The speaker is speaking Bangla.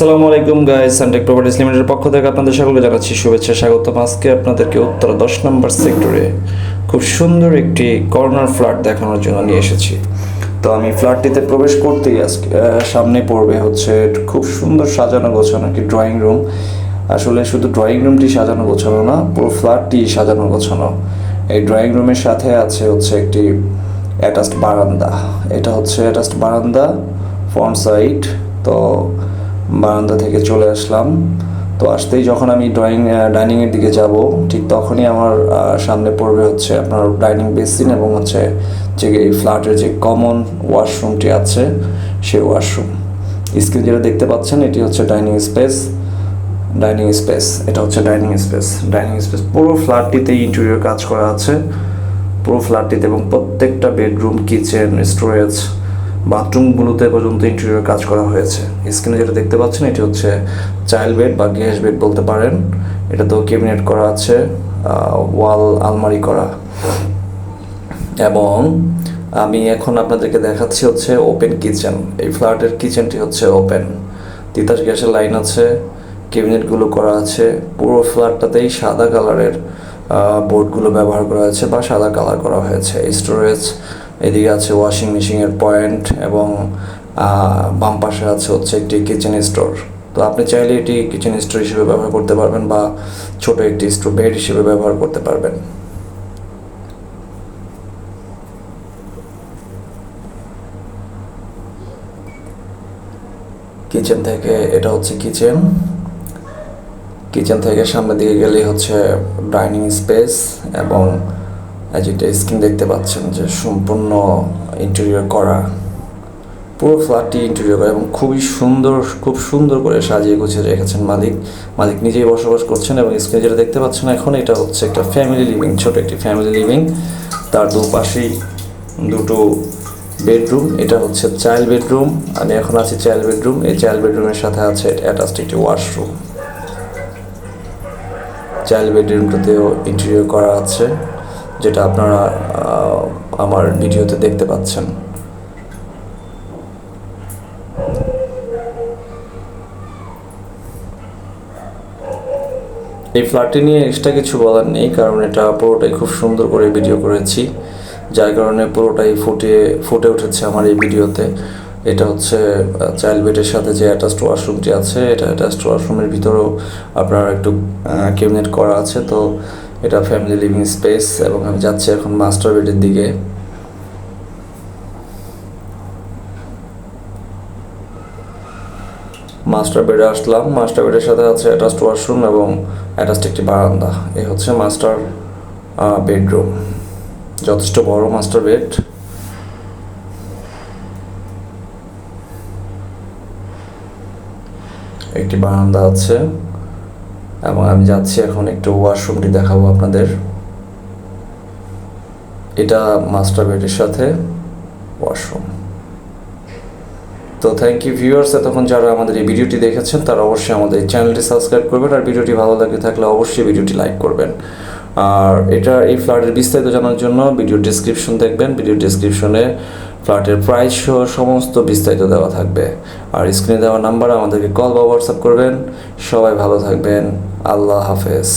আসসালামু আলাইকুম গাইস সানটেক প্রপার্টিস লিমিটেডের পক্ষ থেকে আপনাদের সকলকে জানাচ্ছি শুভেচ্ছা, স্বাগতম। আজকে আপনাদেরকে উত্তর দশ নম্বর সেক্টরে খুব সুন্দর একটি কর্নার ফ্ল্যাট দেখানোর জন্য নিয়ে এসেছি। তো আমি ফ্ল্যাটটিতে প্রবেশ করতেই আজকে সামনে পড়বে হচ্ছে খুব সুন্দর সাজানো গোছানো একটি ড্রয়িং রুম আসলে শুধু ড্রয়িং রুমটি সাজানো গোছানো না, পুরো ফ্ল্যাটটি সাজানো গোছানো। এই ড্রয়িং রুমের সাথে আছে হচ্ছে একটি অ্যাটাচড বারান্দা। এটা হচ্ছে অ্যাটাচড বারান্দা ফ্রন্ট সাইড তো বারান্দা থেকে চলে আসলাম। তো আসতেই যখন আমি ড্রয়িং ডাইনিংয়ের দিকে যাব, ঠিক তখনই আমার সামনে পড়বে হচ্ছে আপনার ডাইনিং বেসিন এবং হচ্ছে যে এই ফ্ল্যাটের যে কমন ওয়াশরুমটি আছে, সেই ওয়াশরুম স্ক্রিন যেটা দেখতে পাচ্ছেন, এটি হচ্ছে ডাইনিং স্পেস ডাইনিং স্পেস এটা হচ্ছে ডাইনিং স্পেস ডাইনিং স্পেস পুরো ফ্ল্যাটটিতে ইন্টেরিয়র কাজ করা আছে। পুরো ফ্ল্যাটটিতে এবং প্রত্যেকটা বেডরুম কিচেন স্টোরেজ বাথরুমগুলোতে পর্যন্ত ইন্টেরিয়র কাজ করা হয়েছে। স্ক্রিনে যেটা দেখতে পাচ্ছেন, এটি হচ্ছে চাইল্ড বেড বা গ্যাস বেড বলতে পারেন। এটা তো ক্যাবিনেট করা আছে ওয়াল আলমারি করা। এবং আমি এখন আপনাদেরকে দেখাচ্ছি হচ্ছে ওপেন কিচেন এই ফ্ল্যাটের কিচেনটি হচ্ছে ওপেন তিতাস গ্যাসের লাইন আছে ক্যাবিনেটগুলো করা আছে। পুরো ফ্ল্যাটটাতেই সাদা কালারের বোর্ডগুলো ব্যবহার করা হয়েছে বা সাদা কালার করা হয়েছে। স্টোরেজ এদিকে আছে ওয়াশিং মেশিনের পয়েন্ট এবং বাম পাশে আছে হচ্ছে একটি কিচেন স্টোর তো আপনি চাইলে এটি কিচেন স্টোর হিসেবে ব্যবহার করতে পারবেন বা ছোট একটি স্টোর বেড হিসেবে ব্যবহার করতে পারবেন। কিচেন থেকে এটা হচ্ছে কিচেন কিচেন থেকে সামনের দিকে গেলেই হচ্ছে ডাইনিং স্পেস এবং যেটা স্ক্রিন দেখতে পাচ্ছেন যে সম্পূর্ণ ইন্টেরিয়র করা। পুরো ফ্ল্যাটটি ইন্টেরিয়র করা এবং খুবই সুন্দর, খুব সুন্দর করে সাজিয়ে গুছিয়ে রেখেছেন মালিক। মালিক নিজেই বসবাস করছেন এবং স্ক্রিনে যেটা দেখতে পাচ্ছেন এখন, এটা হচ্ছে একটা ফ্যামিলি লিভিং ছোট একটি ফ্যামিলি লিভিং তার দুপাশেই দুটো বেডরুম এটা হচ্ছে চাইল্ড বেডরুম আমি এখন আছি চাইল্ড বেডরুম এই চাইল্ড বেডরুমের সাথে আছে অ্যাটাচড একটি ওয়াশরুম চাইল্ড বেডরুমটাতেও ইন্টেরিয়র করা আছে। যেটা আপনারা আমার ভিডিওতে দেখতে পাচ্ছেন। এই ফ্ল্যাটটি নিয়ে এক্সট্রা কিছু বলার নেই, কারণ এটা পুরোটাই খুব সুন্দর করে ভিডিও করেছি। যার কারণে পুরোটাই ফুটে ফুটে উঠেছে আমার এই ভিডিওতে। এটা হচ্ছে চাইল্ড বেডের সাথে যে অ্যাটাচড ওয়াশরুমটি আছে, এটা অ্যাটাচড ওয়াশরুমের ভিতরেও আপনার একটু ক্যাবিনেট করা আছে। তো এটা ফ্যামিলি লিভিং স্পেস এবং আমি যাচ্ছি এখন মাস্টার বেডের দিকে। মাস্টার বেডে আসলাম। মাস্টার বেডের সাথে আছে অ্যাটাচড ওয়াশরুম এবং অ্যাটাচড একটি বারান্দা। এই হচ্ছে মাস্টার বেডরুম যথেষ্ট বড় মাস্টার বেড একটি বারান্দা আছে। এবং আমি যাচ্ছি এখন একটু ওয়াশরুমটি দেখাবো আপনাদের। এটা মাস্টার বেডের সাথে ওয়াশরুম। তো থ্যাংক ইউ ভিউয়ার্স এতক্ষণ যারা আমাদের এই ভিডিওটি দেখেছেন, তারা অবশ্যই আমাদের চ্যানেলটি সাবস্ক্রাইব করবেন আর ভিডিওটি ভালো লাগে থাকলে অবশ্যই ভিডিওটি লাইক করবেন। আর এটা এই ফ্ল্যাটের বিস্তারিত জানার জন্য ভিডিও ডিসক্রিপশন দেখবেন, ভিডিও ডিসক্রিপশনে ফ্ল্যাটের প্রাইস সহ সমস্ত বিস্তারিত দেওয়া থাকবে। আর স্ক্রিনে দেওয়া নাম্বার আমাদেরকে কল বা হোয়াটসঅ্যাপ করবেন। সবাই ভালো থাকবেন। আল্লাহ হাফেজ।